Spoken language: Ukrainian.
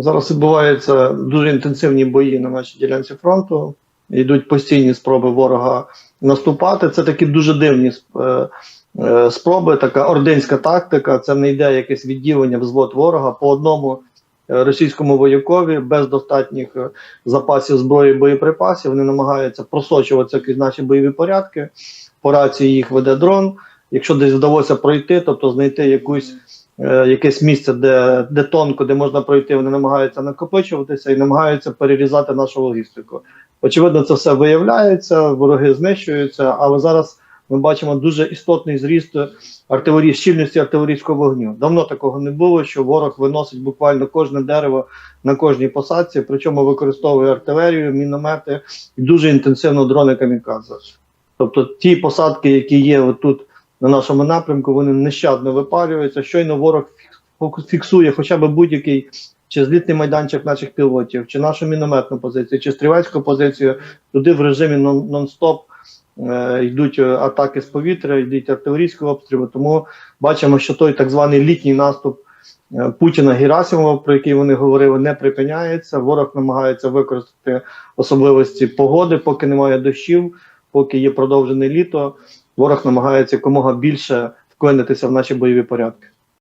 Зараз відбуваються дуже інтенсивні бої на нашій ділянці фронту. Йдуть постійні спроби ворога наступати. Це такі дуже дивні е, е, спроби, така ординська тактика. Це не йде якесь відділення взвод ворога по одному е, російському воякові без достатніх запасів зброї боєприпасів. Вони намагаються просочуватися крізь наші бойові порядки. По рації їх веде дрон. Якщо десь вдалося пройти, тобто знайти якусь якесь місце, де, де тонко, де можна пройти, вони намагаються накопичуватися і намагаються перерізати нашу логістику. Очевидно, це все виявляється, вороги знищуються, але зараз ми бачимо дуже істотний зріст артилерії, щільності артилерійського вогню. Давно такого не було, що ворог виносить буквально кожне дерево на кожній посадці, причому використовує артилерію, міномети і дуже інтенсивно дрони камікадзе. Тобто ті посадки, які є отут на нашому напрямку, вони нещадно випалюються. Щойно ворог фіксує хоча б будь-який чи злітний майданчик наших пілотів, чи нашу мінометну позицію, чи стрілецьку позицію, туди в режимі нон- нон-стоп е, йдуть е, атаки з повітря, йдуть артилерійські обстріли. Тому бачимо, що той так званий літній наступ е, Путіна Герасимова, про який вони говорили, не припиняється. Ворог намагається використати особливості погоди, поки немає дощів, поки є продовжене літо. Ворог намагається якомога більше вклинитися в наші бойові порядки.